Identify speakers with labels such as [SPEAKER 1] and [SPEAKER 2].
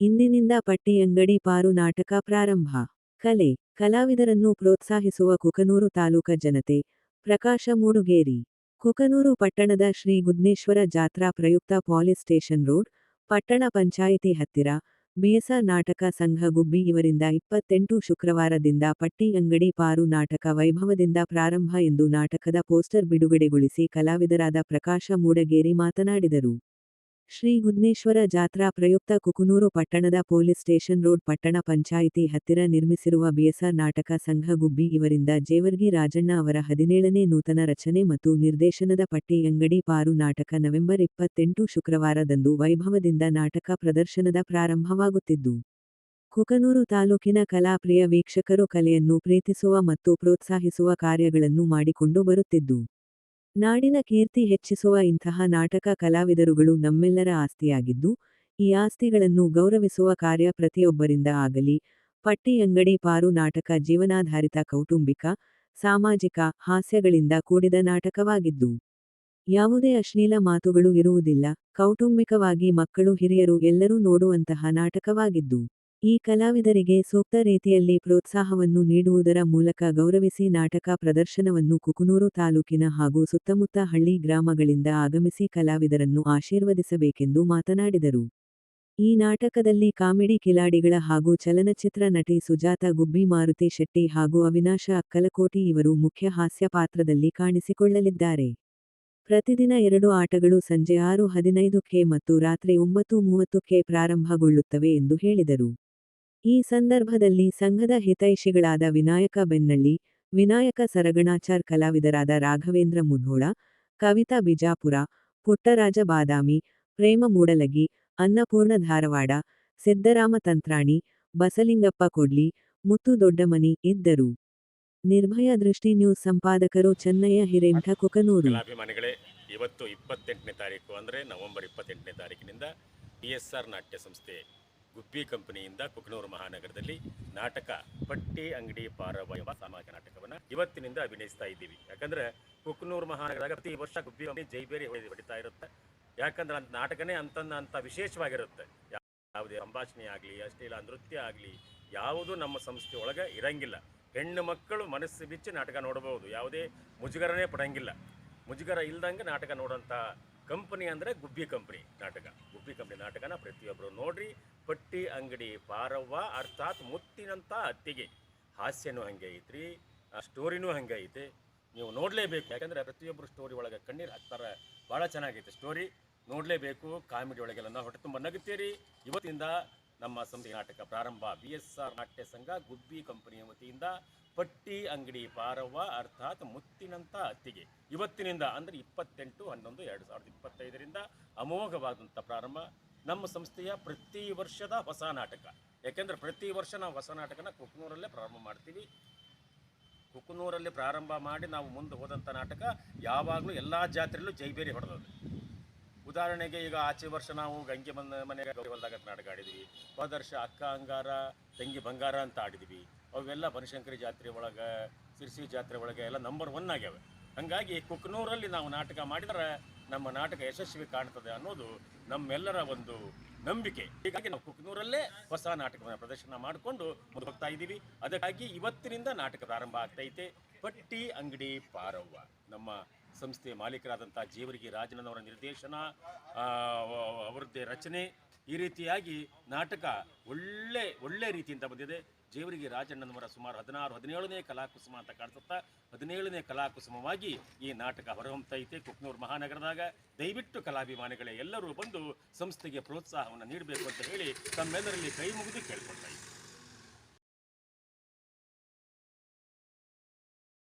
[SPEAKER 1] ಇಂದಿನಿಂದ ಪಟ್ಟಿ ಅಂಗಡಿ ಪಾರು ನಾಟಕ ಪ್ರಾರಂಭ. ಕಲೆ, ಕಲಾವಿದರನ್ನು ಪ್ರೋತ್ಸಾಹಿಸುವ ಕುಕನೂರು ತಾಲೂಕ ಜನತೆ, ಪ್ರಕಾಶ ಮೂಡುಗೇರಿ. ಕುಕನೂರು ಪಟ್ಟಣದ ಶ್ರೀ ಗುದ್ನೇಶ್ವರ ಜಾತ್ರಾ ಪ್ರಯುಕ್ತ ಪೊಲೀಸ್ ಸ್ಟೇಷನ್ ರೋಡ್, ಪಟ್ಟಣ ಪಂಚಾಯಿತಿ ಹತ್ತಿರ, ಬಿಎಸ್ಆರ್ ನಾಟಕ ಸಂಘ ಗುಬ್ಬಿ ಇವರಿಂದ ಇಪ್ಪತ್ತೆಂಟು ಶುಕ್ರವಾರದಿಂದ ಪಟ್ಟಿ ಅಂಗಡಿ ಪಾರು ನಾಟಕ ವೈಭವದಿಂದ ಪ್ರಾರಂಭ ಎಂದು ನಾಟಕದ ಪೋಸ್ಟರ್ ಬಿಡುಗಡೆಗೊಳಿಸಿ ಕಲಾವಿದರಾದ ಪ್ರಕಾಶ ಮೂಡಗೇರಿ ಮಾತನಾಡಿದರು. ಶ್ರೀ ಗುದ್ನೇಶ್ವರ ಜಾತ್ರಾ ಪ್ರಯುಕ್ತ ಕುಕನೂರು ಪಟ್ಟಣದ ಪೊಲೀಸ್ ಸ್ಟೇಷನ್ ರೋಡ್ ಪಟ್ಟಣ ಪಂಚಾಯಿತಿ ಹತ್ತಿರ ನಿರ್ಮಿಸಿರುವ ಬಿಎಸ್ಆರ್ ನಾಟಕ ಸಂಘ ಗುಬ್ಬಿ ಇವರಿಂದ ಜೇವರ್ಗಿ ರಾಜಣ್ಣ ಅವರ ಹದಿನೇಳನೇ ನೂತನ ರಚನೆ ಮತ್ತು ನಿರ್ದೇಶನದ ಪಟ್ಟಿ ಅಂಗಡಿ ಪಾರು ನಾಟಕ ನವೆಂಬರ್ ಇಪ್ಪತ್ತೆಂಟು ಶುಕ್ರವಾರದಂದು ವೈಭವದಿಂದ ನಾಟಕ ಪ್ರದರ್ಶನದ ಪ್ರಾರಂಭವಾಗುತ್ತಿದ್ದು. ಕುಕನೂರು ತಾಲೂಕಿನ ಕಲಾಪ್ರಿಯ ವೀಕ್ಷಕರು ಕಲೆಯನ್ನು ಪ್ರೀತಿಸುವ ಮತ್ತು ಪ್ರೋತ್ಸಾಹಿಸುವ ಕಾರ್ಯಗಳನ್ನು ಮಾಡಿಕೊಂಡು ಬರುತ್ತಿದ್ದು. ನಾಡಿನ ಕೀರ್ತಿ ಹೆಚ್ಚಿಸುವ ಇಂತಹ ನಾಟಕ ಕಲಾವಿದರುಗಳು ನಮ್ಮೆಲ್ಲರ ಆಸ್ತಿಯಾಗಿದ್ದು, ಈ ಆಸ್ತಿಗಳನ್ನು ಗೌರವಿಸುವ ಕಾರ್ಯ ಪ್ರತಿಯೊಬ್ಬರಿಂದ ಆಗಲಿ. ಪಟ್ಟಿ ಅಂಗಡಿ ಪಾರು ನಾಟಕ ಜೀವನಾಧಾರಿತ ಕೌಟುಂಬಿಕ, ಸಾಮಾಜಿಕ ಹಾಸ್ಯಗಳಿಂದ ಕೂಡಿದ ನಾಟಕವಾಗಿದ್ದು, ಯಾವುದೇ ಅಶ್ಲೀಲ ಮಾತುಗಳು ಇರುವುದಿಲ್ಲ. ಕೌಟುಂಬಿಕವಾಗಿ ಮಕ್ಕಳು, ಹಿರಿಯರು ಎಲ್ಲರೂ ನೋಡುವಂತಹ ನಾಟಕವಾಗಿದ್ದು ಈ ಕಲಾವಿದರಿಗೆ ಸೂಕ್ತ ರೀತಿಯಲ್ಲಿ ಪ್ರೋತ್ಸಾಹವನ್ನು ನೀಡುವುದರ ಮೂಲಕ ಗೌರವಿಸಿ ನಾಟಕ ಪ್ರದರ್ಶನವನ್ನು ಕುಕನೂರು ತಾಲೂಕಿನ ಹಾಗೂ ಸುತ್ತಮುತ್ತ ಹಳ್ಳಿ ಗ್ರಾಮಗಳಿಂದ ಆಗಮಿಸಿ ಕಲಾವಿದರನ್ನು ಆಶೀರ್ವದಿಸಬೇಕೆಂದು ಮಾತನಾಡಿದರು. ಈ ನಾಟಕದಲ್ಲಿ ಕಾಮಿಡಿ ಕಿಲಾಡಿಗಳ ಹಾಗೂ ಚಲನಚಿತ್ರ ನಟಿ ಸುಜಾತ ಗುಬ್ಬಿ, ಮಾರುತಿ ಶೆಟ್ಟಿ ಹಾಗೂ ಅವಿನಾಶ ಅಕ್ಕಲಕೋಟಿ ಇವರು ಮುಖ್ಯ ಹಾಸ್ಯ ಪಾತ್ರದಲ್ಲಿ ಕಾಣಿಸಿಕೊಳ್ಳಲಿದ್ದಾರೆ. ಪ್ರತಿದಿನ ಎರಡು ಆಟಗಳು ಸಂಜೆ ಆರು ಹದಿನೈದು ಕೆ ಮತ್ತು ರಾತ್ರಿ ಒಂಬತ್ತು ಮೂವತ್ತು ಕೆ ಪ್ರಾರಂಭಗೊಳ್ಳುತ್ತವೆ ಎಂದು ಹೇಳಿದರು. ಈ ಸಂದರ್ಭದಲ್ಲಿ ಸಂಘದ ಹಿತೈಷಿಗಳಾದ ವಿನಾಯಕ ಬೆನ್ನಳ್ಳಿ ವಿನಾಯಕ ಸರಗಣಾಚಾರ್ ಕಲಾವಿದರಾದ ರಾಘವೇಂದ್ರ ಮುಧೋಳ ಕವಿತಾ ಬಿಜಾಪುರ ಪುಟ್ಟರಾಜ ಬಾದಾಮಿ ಪ್ರೇಮ ಮೂಡಲಗಿ ಅನ್ನಪೂರ್ಣ ಧಾರವಾಡ ಸಿದ್ದರಾಮ ತಂತ್ರಾಣಿ ಬಸಲಿಂಗಪ್ಪ ಕೊಡ್ಲಿ ಮುತ್ತು ದೊಡ್ಡಮನಿ ಇದ್ದರು. ನಿರ್ಭಯ ದೃಷ್ಟಿ ನ್ಯೂಸ್ ಸಂಪಾದಕರು ಚೆನ್ನಯ್ಯ ಹಿರೇಮಠ ಕುಕನೂರು.
[SPEAKER 2] ಅಭಿಮಾನಿಗಳೇ ಇವತ್ತು ಇಪ್ಪತ್ತೆಂಟನೇ ತಾರೀಕು ಅಂದರೆ ನವೆಂಬರ್ ಇಪ್ಪತ್ತೆಂಟನೇ ತಾರೀಕಿನಿಂದ ಬಿ ಎಸ್ ಆರ್ ನಾಟ್ಯ ಸಂಸ್ಥೆ ಗುಬ್ಬಿ ಕಂಪನಿಯಿಂದ ಕುಕನೂರು ಮಹಾನಗರದಲ್ಲಿ ನಾಟಕ ಪಟ್ಟಿ ಅಂಗಡಿ ಪಾರವ ಎಂಬ ಸಾಮಾಜಿಕ ನಾಟಕವನ್ನು ಇವತ್ತಿನಿಂದ ಅಭಿನಯಿಸ್ತಾ ಇದ್ದೀವಿ. ಯಾಕಂದ್ರೆ ಕುಕನೂರು ಮಹಾನಗರದಾಗ ಪ್ರತಿ ವರ್ಷ ಗುಬ್ಬಿ ಕಂಪನಿ ಜೈಬೇರಿ ಹೊಡಿತಾ ಇರುತ್ತೆ. ಯಾಕಂದ್ರೆ ಅಂತ ನಾಟಕನೇ ಅಂತ ಅಂತ ವಿಶೇಷವಾಗಿರುತ್ತೆ. ಯಾವುದೇ ಸಂಭಾಷಣೆ ಆಗಲಿ ಅಶ್ಲೀಲ ನೃತ್ಯ ಆಗಲಿ, ಯಾವುದೂ ನಮ್ಮ ಸಂಸ್ಥೆ ಒಳಗೆ ಇರಂಗಿಲ್ಲ. ಹೆಣ್ಣು ಮಕ್ಕಳು ಮನಸ್ಸು ಬಿಚ್ಚಿ ನಾಟಕ ನೋಡಬಹುದು ಯಾವುದೇ ಮುಜುಗರನೇ ಪಡಂಗಿಲ್ಲ. ಮುಜುಗರ ಇಲ್ದಂಗೆ ನಾಟಕ ನೋಡೋಂಥ ಕಂಪನಿ ಅಂದರೆ ಗುಬ್ಬಿ ಕಂಪನಿ ನಾಟಕ. ಗುಬ್ಬಿ ಕಂಪನಿ ನಾಟಕನ ಪ್ರತಿಯೊಬ್ಬರು ನೋಡ್ರಿ, ಪಟ್ಟಿ, ಅಂಗಡಿ, ಪಾರವ್ವ ಅರ್ಥಾತ್ ಮುತ್ತಿನಂಥ ಅತ್ತಿಗೆ. ಹಾಸ್ಯನೂ ಹಂಗೆ ಐತ್ರಿ, ಆ ಸ್ಟೋರಿನೂ ಹಂಗೆ ಐತೆ. ನೀವು ನೋಡಲೇಬೇಕು, ಯಾಕಂದರೆ ಪ್ರತಿಯೊಬ್ಬರು ಸ್ಟೋರಿ ಒಳಗೆ ಕಣ್ಣೀರು ಹಾಕ್ತಾರೆ ಭಾಳ ಚೆನ್ನಾಗೈತೆ ಸ್ಟೋರಿ. ನೋಡಲೇಬೇಕು, ಕಾಮಿಡಿ ಒಳಗೆಲ್ಲ ನಾವು ಹೊಟ್ಟೆ ತುಂಬ ನಗುತ್ತೀರಿ. ಇವತ್ತಿಂದ ನಮ್ಮ ಸಂಸ್ಥೆ ನಾಟಕ ಪ್ರಾರಂಭ. ಬಿ ಎಸ್ ಆರ್ ನಾಟ್ಯ ಸಂಘ ಗುಬ್ಬಿ ಕಂಪನಿಯ ವತಿಯಿಂದ ಪಟ್ಟಿ ಅಂಗಡಿ ಪಾರವ್ವ ಅರ್ಥಾತ್ ಮುತ್ತಿನಂಥ ಅತ್ತಿಗೆ. ಇವತ್ತಿನಿಂದ ಅಂದರೆ ಇಪ್ಪತ್ತೆಂಟು, ಹನ್ನೊಂದು, ಎರಡು ಸಾವಿರದ ಇಪ್ಪತ್ತೈದರಿಂದ ಅಮೋಘವಾದಂಥ ಪ್ರಾರಂಭ. ನಮ್ಮ ಸಂಸ್ಥೆಯ ಪ್ರತಿ ವರ್ಷದ ಹೊಸ ನಾಟಕ. ಯಾಕೆಂದರೆ ಪ್ರತಿ ವರ್ಷ ನಾವು ಹೊಸ ನಾಟಕನ ಕುಕ್ನೂರಲ್ಲೇ ಪ್ರಾರಂಭ ಮಾಡ್ತೀವಿ. ಕುಕನೂರಲ್ಲಿ ಪ್ರಾರಂಭ ಮಾಡಿ ನಾವು ಮುಂದೆ ಹೋದಂಥ ನಾಟಕ ಯಾವಾಗಲೂ ಎಲ್ಲ ಜಾತ್ರೆಯಲ್ಲೂ ಜೈಬೇರಿ ಹೊಡೆದದು ಉದಾಹರಣೆಗೆ ಈಗ ಆಚೆ ವರ್ಷ ನಾವು ಗಂಗೆ ಬಂದ ಹೊಲದಾಗ ಹೊಲ್ದಾಗ ನಾಟಕ ಆಡಿದ್ವಿ. ಹೋದ ವರ್ಷ ಅಕ್ಕ ಅಂಗಾರ, ತಂಗಿ ಬಂಗಾರ ಅಂತ ಆಡಿದ್ವಿ. ಅವೆಲ್ಲ ಬನಶಂಕರಿ ಜಾತ್ರೆ ಒಳಗೆ, ಸಿರ್ಸಿ ಜಾತ್ರೆ ಒಳಗೆ ಎಲ್ಲ ನಂಬರ್ ಒನ್ ಆಗ್ಯಾವ. ಹಾಗಾಗಿ ಕುಕ್ನೂರಲ್ಲಿ ನಾವು ನಾಟಕ ಮಾಡಿದ್ರೆ ನಮ್ಮ ನಾಟಕ ಯಶಸ್ವಿ ಕಾಣ್ತದೆ ಅನ್ನೋದು ನಮ್ಮೆಲ್ಲರ ಒಂದು ನಂಬಿಕೆ. ಹೀಗಾಗಿ ನಾವು ಕುಕ್ನೂರಲ್ಲೇ ಹೊಸ ನಾಟಕವನ್ನು ಪ್ರದರ್ಶನ ಮಾಡಿಕೊಂಡು ಮುಂದೆ ಹೋಗ್ತಾ ಇದ್ದೀವಿ. ಅದಕ್ಕಾಗಿ ಇವತ್ತಿನಿಂದ ನಾಟಕ ಪ್ರಾರಂಭ ಆಗ್ತೈತೆ. ಪಟ್ಟಿ ಅಂಗಡಿ ಪಾರವ್ವ, ನಮ್ಮ ಸಂಸ್ಥೆ ಮಾಲೀಕರಾದಂಥ ಜೀವರಿಗೆ ರಾಜನವರ ನಿರ್ದೇಶನ ಅವರದ್ದೇ ರಚನೆ ಈ ರೀತಿಯಾಗಿ ನಾಟಕ ಒಳ್ಳೆ ಒಳ್ಳೆ ರೀತಿಯಿಂದ ಬಂದಿದೆ. ಜೇವರಿಗೆ ರಾಜಣ್ಣನವರ ಸುಮಾರು ಹದಿನಾರು, ಹದಿನೇಳನೇ ಕಲಾಕುಸುಮ ಅಂತ ಕಾಣಿಸುತ್ತಾ, ಹದಿನೇಳನೇ ಕಲಾಕುಸುಮವಾಗಿ ಈ ನಾಟಕ ಹೊರಹೊಮ್ಮತೈತೆ ಕುಕ್ನೂರು ಮಹಾನಗರದಾಗ. ದಯವಿಟ್ಟು ಕಲಾಭಿಮಾನಿಗಳೇ ಎಲ್ಲರೂ ಬಂದು ಸಂಸ್ಥೆಗೆ ಪ್ರೋತ್ಸಾಹವನ್ನು ನೀಡಬೇಕು ಅಂತ ಹೇಳಿ ತಮ್ಮೆಲ್ಲರಲ್ಲಿ ಕೈ ಮುಗಿದು ಕೇಳ್ಕೊಳ್ತಾ